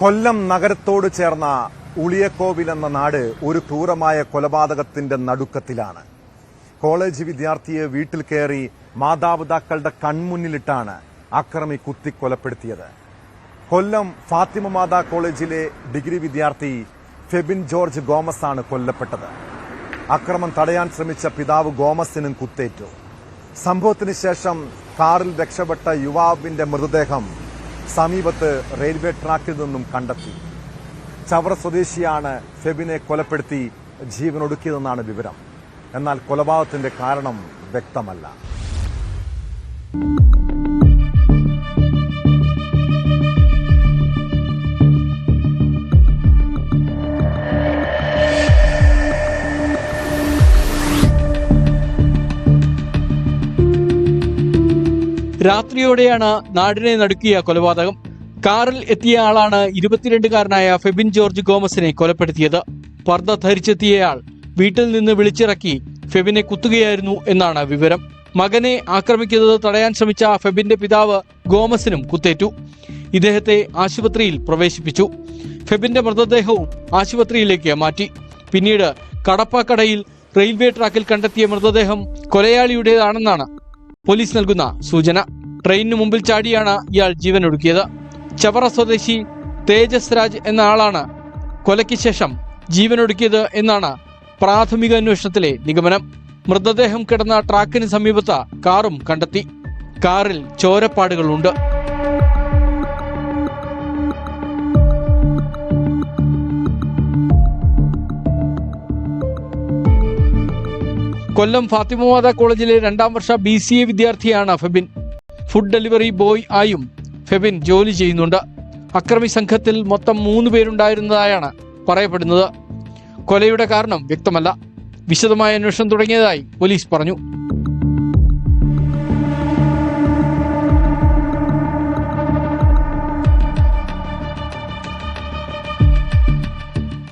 കൊല്ലം നഗരത്തോട് ചേർന്ന ഉളിയക്കോവിൽ എന്ന നാട് ഒരു ക്രൂരമായ കൊലപാതകത്തിന്റെ നടുക്കത്തിലാണ്. കോളേജ് വിദ്യാർത്ഥിയെ വീട്ടിൽ കയറി മാതാപിതാക്കളുടെ കൺമുന്നിലിട്ടാണ് അക്രമി കുത്തി കൊലപ്പെടുത്തിയത് കൊല്ലം ഫാത്തിമ മാതാ കോളേജിലെ ഡിഗ്രി വിദ്യാർത്ഥി ഫെബിൻ ജോർജ് ഗോമസ് ആണ് കൊല്ലപ്പെട്ടത്. അക്രമം തടയാൻ ശ്രമിച്ച പിതാവ് ഗോമസിനും കുത്തേറ്റു. സംഭവത്തിന് ശേഷം കാറിൽ രക്ഷപ്പെട്ട യുവാവിന്റെ മൃതദേഹം സമീപത്ത് റെയിൽവേ ട്രാക്കിൽ നിന്നും കണ്ടെത്തി. ചവറ സ്വദേശിയാണ് ഫെബിനെ കൊലപ്പെടുത്തി ജീവനൊടുക്കിയതെന്നാണ് വിവരം. എന്നാൽ കൊലപാതകത്തിന്റെ കാരണം വ്യക്തമല്ല. രാത്രിയോടെയാണ് നാടിനെ നടുക്കിയ കൊലപാതകം. കാറിൽ എത്തിയ ആളാണ് ഇരുപത്തിരണ്ടുകാരനായ ഫെബിൻ ജോർജ് ഗോമസിനെ കൊലപ്പെടുത്തിയത്. പർദ്ദ ധരിച്ചെത്തിയയാൾ വീട്ടിൽ നിന്ന് വിളിച്ചിറക്കി ഫെബിനെ കുത്തുകയായിരുന്നു എന്നാണ് വിവരം. മകനെ ആക്രമിക്കുന്നത് തടയാൻ ശ്രമിച്ച ഫെബിന്റെ പിതാവ് ഗോമസിനും കുത്തേറ്റു. ഇദ്ദേഹത്തെ ആശുപത്രിയിൽ പ്രവേശിപ്പിച്ചു. ഫെബിന്റെ മൃതദേഹവും ആശുപത്രിയിലേക്ക് മാറ്റി. പിന്നീട് കടപ്പാക്കടയിൽ റെയിൽവേ ട്രാക്കിൽ കണ്ടെത്തിയ മൃതദേഹം കൊലയാളിയുടേതാണെന്നാണ് പോലീസ് നൽകുന്ന സൂചന. ട്രെയിനിന് മുമ്പിൽ ചാടിയാണ് ഇയാൾ ജീവനൊടുക്കിയത്. ചവറ സ്വദേശി തേജസ് രാജ് എന്ന ആളാണ് കൊലയ്ക്ക് ശേഷം ജീവനൊടുക്കിയത് എന്നാണ് പ്രാഥമിക അന്വേഷണത്തിലെ നിഗമനം. മൃതദേഹം കിടന്ന ട്രാക്കിന് സമീപത്ത് കാറും കണ്ടെത്തി. കാറിൽ ചോരപ്പാടുകളുണ്ട്. കൊല്ലം ഫാത്തിമമാത കോളേജിലെ രണ്ടാം വർഷ ബി സി എ വിദ്യാർത്ഥിയാണ് ഫെബിൻ. ഫുഡ് ഡെലിവറി ബോയ് ആയും ഫെബിൻ ജോലി ചെയ്യുന്നുണ്ട്. അക്രമി സംഘത്തിൽ മൊത്തം മൂന്ന് പേരുണ്ടായിരുന്നതായാണ് പറയപ്പെടുന്നത്. കൊലയുടെ കാരണം വ്യക്തമല്ല. വിശദമായ അന്വേഷണം തുടങ്ങിയതായി പോലീസ് പറഞ്ഞു.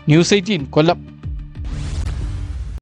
News Eighteen Kollam.